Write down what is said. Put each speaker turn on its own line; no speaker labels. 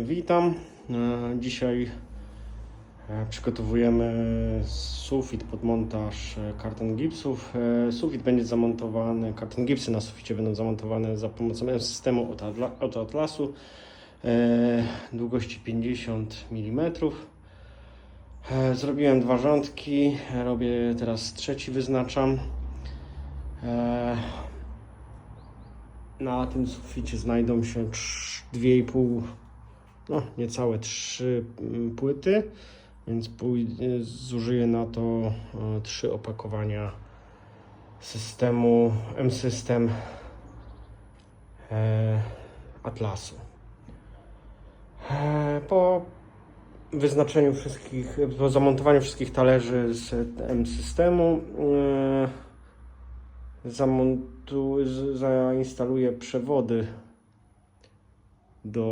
Witam. E, Dzisiaj e, przygotowujemy sufit pod montaż e, karton gipsów. Sufit będzie zamontowany, karton gipsy na suficie będą zamontowane za pomocą systemu od długości 50 mm. Zrobiłem dwa rządki, robię teraz trzeci, wyznaczam. Na tym suficie znajdą się trz- 2,5, no niecałe 3 mm, płyty, więc zużyję na to e, trzy opakowania systemu M-System e, Atlasu. E, Po wyznaczeniu wszystkich, po zamontowaniu wszystkich talerzy z M-Systemu e, zamontu, z- zainstaluję przewody do